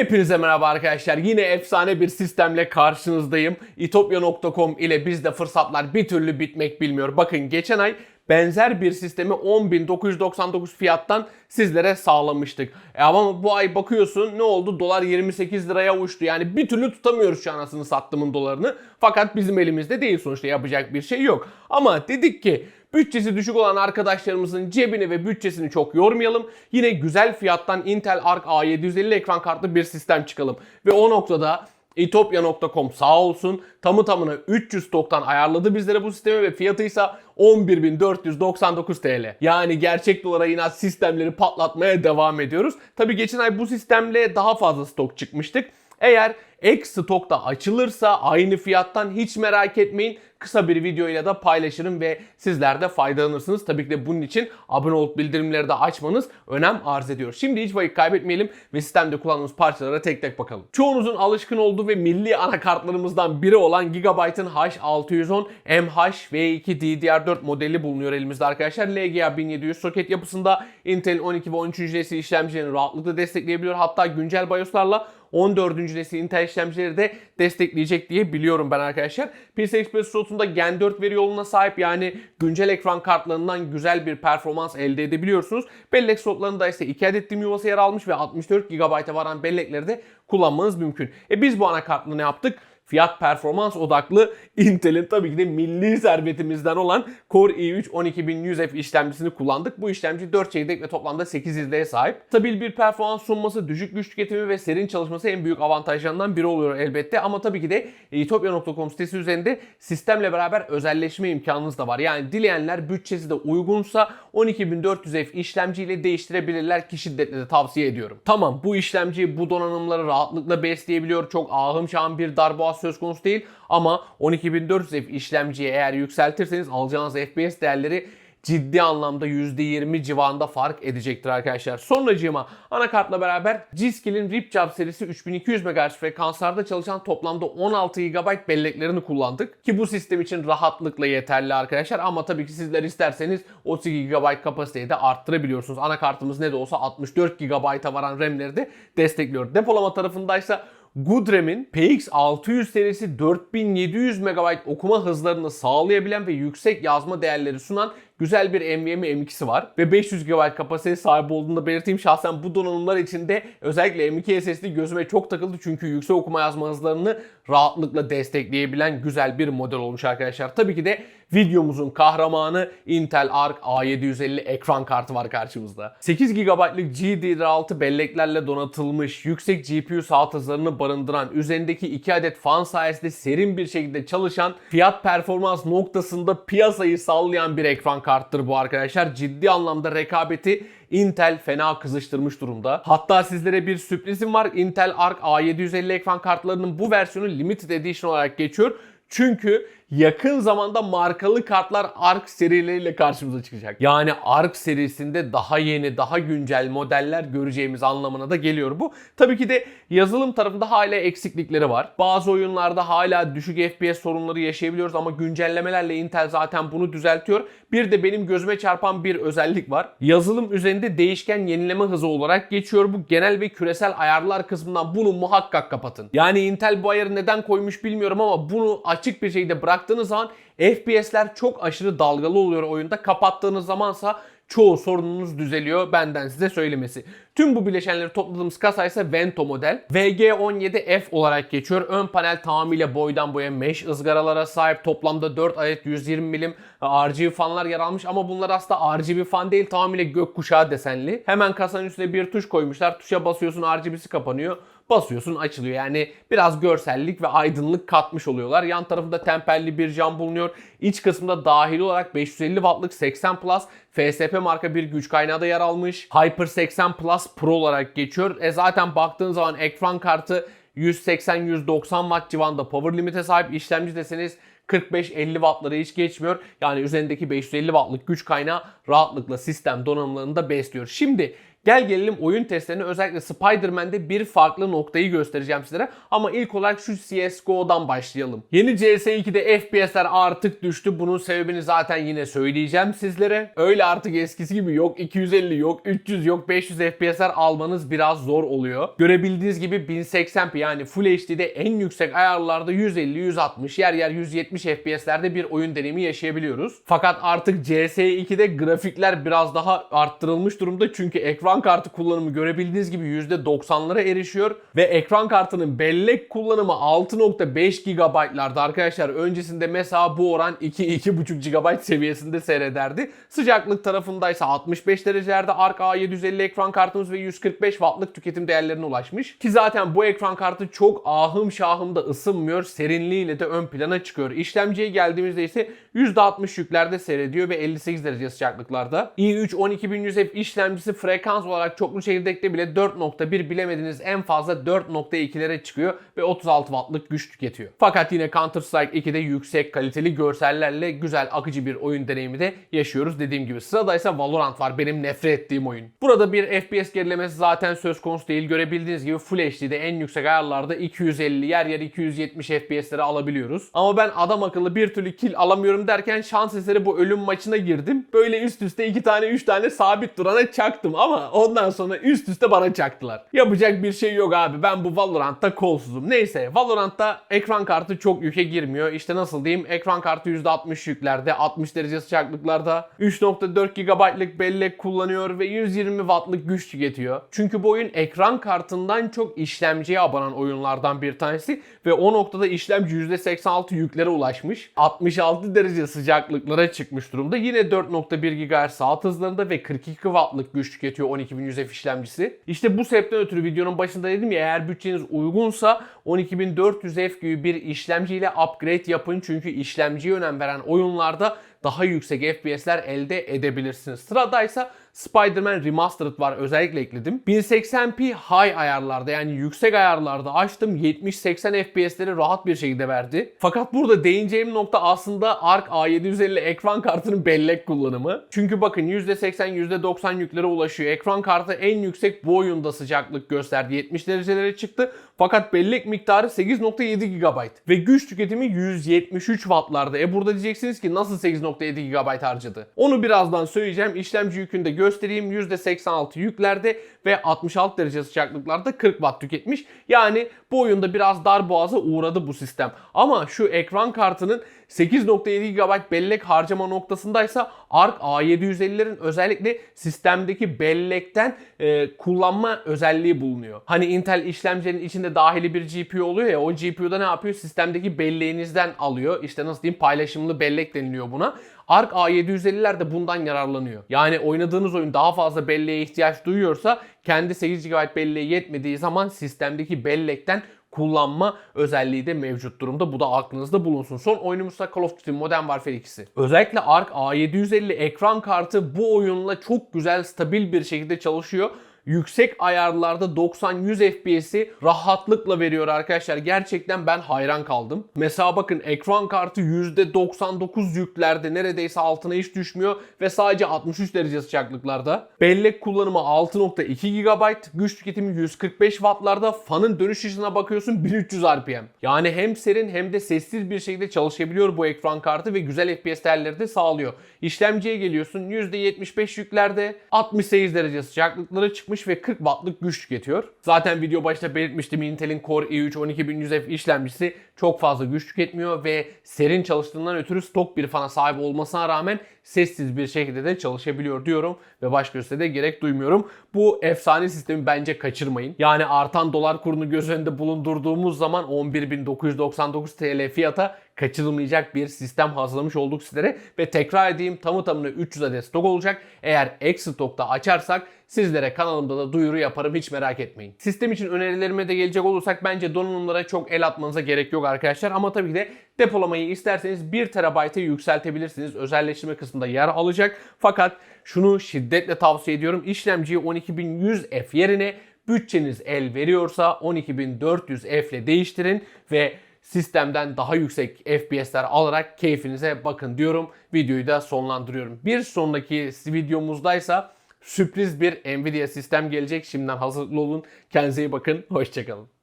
Hepinize merhaba arkadaşlar. Yine efsane bir sistemle karşınızdayım. itopya.com ile bizde fırsatlar bir türlü bitmek bilmiyor. Bakın geçen ay benzer bir sistemi 10.999 fiyattan sizlere sağlamıştık. E ama bu ay bakıyorsun ne oldu? Dolar 28 liraya uçtu. Yani bir türlü tutamıyoruz şu anasını sattığımın dolarını. Fakat bizim elimizde değil sonuçta yapacak bir şey yok. Ama dedik ki Bütçesi düşük olan arkadaşlarımızın cebini ve bütçesini çok yormayalım. Yine güzel fiyattan Intel Arc A750 ekran kartlı bir sistem çıkalım. Ve o noktada itopya.com sağ olsun tamı tamına 300 stoktan ayarladı bizlere bu sistemi ve fiyatı ise 11.499 TL. Yani gerçek dolara inat sistemleri patlatmaya devam ediyoruz. Tabi geçen ay bu sistemle daha fazla stok çıkmıştık. Eğer ek stokta açılırsa aynı fiyattan hiç merak etmeyin. Kısa bir videoyla da paylaşırım ve sizler de faydalanırsınız. Tabii ki de bunun için abone olup bildirimleri de açmanız önem arz ediyor. Şimdi hiç vakit kaybetmeyelim ve sistemde kullandığımız parçalara tek tek bakalım. Çoğunuzun alışkın olduğu ve milli anakartlarımızdan biri olan Gigabyte'ın H610 MH V2 DDR4 modeli bulunuyor elimizde arkadaşlar. LGA 1700 soket yapısında Intel 12 ve 13. nesil işlemcilerini rahatlıkla destekleyebiliyor. Hatta güncel BIOS'larla 14. nesil Intel işlemcileri de destekleyecek diye biliyorum ben arkadaşlar. PCI Express slotunda Gen 4 veri yoluna sahip yani güncel ekran kartlarından güzel bir performans elde edebiliyorsunuz. Bellek slotlarında ise 2 adet DIMM yuvası yer almış ve 64 GB'a varan bellekleri de kullanmanız mümkün. E biz bu anakartla ne yaptık? Fiyat performans odaklı Intel'in tabii ki de milli servetimizden olan Core i3 12100F işlemcisini kullandık. Bu işlemci 4 çekirdek ve toplamda 8 izleye sahip. Stabil bir performans sunması, düşük güç tüketimi ve serin çalışması en büyük avantajlarından biri oluyor elbette. Ama tabii ki de itopya.com sitesi üzerinde sistemle beraber özelleşme imkanınız da var. Yani dileyenler bütçesi de uygunsa 12400F işlemciyle değiştirebilirler ki şiddetle de tavsiye ediyorum. Tamam bu işlemci bu donanımları rahatlıkla besleyebiliyor. Çok ahım şahım bir darboğaz söz konusu değil ama 12400F işlemciyi eğer yükseltirseniz alacağınız FPS değerleri ciddi anlamda %20 civarında fark edecektir arkadaşlar. Sonracığıma anakartla beraber G-Skill'in RipJab serisi 3200 MHz frekanslarda çalışan toplamda 16 GB belleklerini kullandık. Ki bu sistem için rahatlıkla yeterli arkadaşlar ama tabii ki sizler isterseniz 32 GB kapasiteyi de arttırabiliyorsunuz. Anakartımız ne de olsa 64 GB'a varan RAM'leri de destekliyor. Depolama tarafındaysa Goodrem'in PX600 serisi 4700 MB okuma hızlarını sağlayabilen ve yüksek yazma değerleri sunan güzel bir NVMe M2'si var. Ve 500 GB kapasiteye sahip olduğunu da belirteyim. Şahsen bu donanımlar içinde özellikle M2 SSD gözüme çok takıldı. Çünkü yüksek okuma yazma hızlarını rahatlıkla destekleyebilen güzel bir model olmuş arkadaşlar. Tabii ki de videomuzun kahramanı Intel Arc A750 ekran kartı var karşımızda. 8 GB'lık GDDR6 belleklerle donatılmış, yüksek GPU saat hızlarını barındıran, üzerindeki 2 adet fan sayesinde serin bir şekilde çalışan, fiyat performans noktasında piyasayı sallayan bir ekran karttır bu arkadaşlar. Ciddi anlamda rekabeti Intel fena kızıştırmış durumda. Hatta sizlere bir sürprizim var. Intel Arc A750 ekran kartlarının bu versiyonu Limited Edition olarak geçiyor. Çünkü yakın zamanda markalı kartlar ARC serileriyle karşımıza çıkacak. Yani ARC serisinde daha yeni, daha güncel modeller göreceğimiz anlamına da geliyor bu. Tabii ki de yazılım tarafında hala eksiklikleri var. Bazı oyunlarda hala düşük FPS sorunları yaşayabiliyoruz ama güncellemelerle Intel zaten bunu düzeltiyor. Bir de benim gözüme çarpan bir özellik var. Yazılım üzerinde değişken yenileme hızı olarak geçiyor. Bu genel ve küresel ayarlar kısmından bunu muhakkak kapatın. Yani Intel bu ayarı neden koymuş bilmiyorum ama bunu açık bir şekilde bıraktığınız zaman FPS'ler çok aşırı dalgalı oluyor oyunda. Kapattığınız zamansa çoğu sorununuz düzeliyor benden size söylemesi. Tüm bu bileşenleri topladığımız kasa ise Vento model. VG17F olarak geçiyor. Ön panel tamamıyla boydan boya mesh ızgaralara sahip. Toplamda 4 adet 120 milim RGB fanlar yer almış ama bunlar aslında RGB fan değil tamamıyla gökkuşağı desenli. Hemen kasanın üstüne bir tuş koymuşlar. Tuşa basıyorsun RGB'si kapanıyor basıyorsun açılıyor. Yani biraz görsellik ve aydınlık katmış oluyorlar. Yan tarafında temperli bir cam bulunuyor. İç kısmında dahil olarak 550 wattlık 80 Plus FSP marka bir güç kaynağı da yer almış. Hyper 80 Plus Pro olarak geçiyor. E zaten baktığın zaman ekran kartı 180-190 watt civarında power limite sahip işlemci deseniz 45-50 wattları hiç geçmiyor. Yani üzerindeki 550 wattlık güç kaynağı rahatlıkla sistem donanımlarını da besliyor. Şimdi Gel gelelim oyun testlerine özellikle Spider-Man'de bir farklı noktayı göstereceğim sizlere. Ama ilk olarak şu CSGO'dan başlayalım. Yeni CS2'de FPS'ler artık düştü. Bunun sebebini zaten yine söyleyeceğim sizlere. Öyle artık eskisi gibi yok 250 yok 300 yok 500 FPS'ler almanız biraz zor oluyor. Görebildiğiniz gibi 1080p yani Full HD'de en yüksek ayarlarda 150-160 yer yer 170 FPS'lerde bir oyun deneyimi yaşayabiliyoruz. Fakat artık CS2'de grafikler biraz daha arttırılmış durumda çünkü ekran kartı kullanımı görebildiğiniz gibi %90'lara erişiyor ve ekran kartının bellek kullanımı 6.5 GB'larda arkadaşlar. Öncesinde mesela bu oran 2-2.5 GB seviyesinde seyrederdi. Sıcaklık tarafındaysa 65 derecelerde Arc A750 ekran kartımız ve 145 Watt'lık tüketim değerlerine ulaşmış. Ki zaten bu ekran kartı çok ahım şahım da ısınmıyor. Serinliğiyle de ön plana çıkıyor. İşlemciye geldiğimizde ise %60 yüklerde seyrediyor ve 58 derece sıcaklıklarda. i3 12100F işlemcisi frekans olarak çoklu çekirdekte bile 4.1 bilemediniz en fazla 4.2'lere çıkıyor ve 36 wattlık güç tüketiyor. Fakat yine Counter Strike 2'de yüksek kaliteli görsellerle güzel akıcı bir oyun deneyimi de yaşıyoruz dediğim gibi. Sırada ise Valorant var benim nefret ettiğim oyun. Burada bir FPS gerilemesi zaten söz konusu değil. Görebildiğiniz gibi Full HD'de en yüksek ayarlarda 250 yer yer 270 FPS'leri alabiliyoruz. Ama ben adam akıllı bir türlü kill alamıyorum derken şans eseri bu ölüm maçına girdim. Böyle üst üste iki tane üç tane sabit durana çaktım ama ondan sonra üst üste bana çaktılar. Yapacak bir şey yok abi. Ben bu Valorant'ta kolsuzum. Neyse Valorant'ta ekran kartı çok yüke girmiyor. İşte nasıl diyeyim ekran kartı %60 yüklerde 60 derece sıcaklıklarda 3.4 GB'lık bellek kullanıyor ve 120 Watt'lık güç tüketiyor. Çünkü bu oyun ekran kartından çok işlemciye abanan oyunlardan bir tanesi ve o noktada işlemci %86 yüklere ulaşmış. 66 derece sıcaklıklara çıkmış durumda. Yine 4.1 GHz saat hızlarında ve 42 Watt'lık güç tüketiyor 12100F işlemcisi. İşte bu sebepten ötürü videonun başında dedim ya eğer bütçeniz uygunsa 12400F gibi bir işlemciyle upgrade yapın. Çünkü işlemciye önem veren oyunlarda daha yüksek FPS'ler elde edebilirsiniz. Sıradaysa Spider-Man Remastered var özellikle ekledim. 1080p high ayarlarda yani yüksek ayarlarda açtım 70-80 FPS'leri rahat bir şekilde verdi. Fakat burada değineceğim nokta aslında Arc A750 ekran kartının bellek kullanımı. Çünkü bakın %80 %90 yüklere ulaşıyor. Ekran kartı en yüksek bu oyunda sıcaklık gösterdi. 70 derecelere çıktı. Fakat bellek miktarı 8.7 GB ve güç tüketimi 173 Watt'larda. E burada diyeceksiniz ki nasıl 8.7 GB harcadı? Onu birazdan söyleyeceğim. İşlemci yükünde göstereyim. %86 yüklerde ve 66 derece sıcaklıklarda 40 Watt tüketmiş. Yani bu oyunda biraz dar boğaza uğradı bu sistem. Ama şu ekran kartının 8.7 GB bellek harcama noktasındaysa Arc A750'lerin özellikle sistemdeki bellekten e, kullanma özelliği bulunuyor. Hani Intel işlemcinin içinde dahili bir GPU oluyor ya o GPU'da ne yapıyor? Sistemdeki belleğinizden alıyor. İşte nasıl diyeyim paylaşımlı bellek deniliyor buna. Arc A750'ler de bundan yararlanıyor. Yani oynadığınız oyun daha fazla belleğe ihtiyaç duyuyorsa kendi 8 GB belleğe yetmediği zaman sistemdeki bellekten kullanma özelliği de mevcut durumda. Bu da aklınızda bulunsun. Son oyunumuzda Call of Duty Modern Warfare 2'si. Özellikle Arc A750 ekran kartı bu oyunla çok güzel stabil bir şekilde çalışıyor yüksek ayarlarda 90-100 FPS'i rahatlıkla veriyor arkadaşlar. Gerçekten ben hayran kaldım. Mesela bakın ekran kartı %99 yüklerde neredeyse altına hiç düşmüyor ve sadece 63 derece sıcaklıklarda. Bellek kullanımı 6.2 GB, güç tüketimi 145 Watt'larda, fanın dönüş hızına bakıyorsun 1300 RPM. Yani hem serin hem de sessiz bir şekilde çalışabiliyor bu ekran kartı ve güzel FPS değerleri de sağlıyor. İşlemciye geliyorsun %75 yüklerde, 68 derece sıcaklıkları çıkmış ve 40 wattlık güç tüketiyor. Zaten video başta belirtmiştim Intel'in Core i3 12100F işlemcisi çok fazla güç tüketmiyor ve serin çalıştığından ötürü stok bir fana sahip olmasına rağmen sessiz bir şekilde de çalışabiliyor diyorum ve başka üstüne de gerek duymuyorum. Bu efsane sistemi bence kaçırmayın. Yani artan dolar kurunu göz önünde bulundurduğumuz zaman 11.999 TL fiyata kaçırılmayacak bir sistem hazırlamış olduk sizlere ve tekrar edeyim tamı tamına 300 adet stok olacak. Eğer ek stokta açarsak sizlere kanalımda da duyuru yaparım hiç merak etmeyin. Sistem için önerilerime de gelecek olursak bence donanımlara çok el atmanıza gerek yok arkadaşlar ama tabii ki de depolamayı isterseniz 1 TB'e yükseltebilirsiniz. Özelleştirme kısmında yer alacak. Fakat şunu şiddetle tavsiye ediyorum. İşlemciyi 12100F yerine bütçeniz el veriyorsa 12400F ile değiştirin ve sistemden daha yüksek FPS'ler alarak keyfinize bakın diyorum. Videoyu da sonlandırıyorum. Bir sonraki videomuzdaysa sürpriz bir Nvidia sistem gelecek. Şimdiden hazırlı olun. Kendinize iyi bakın. Hoşçakalın.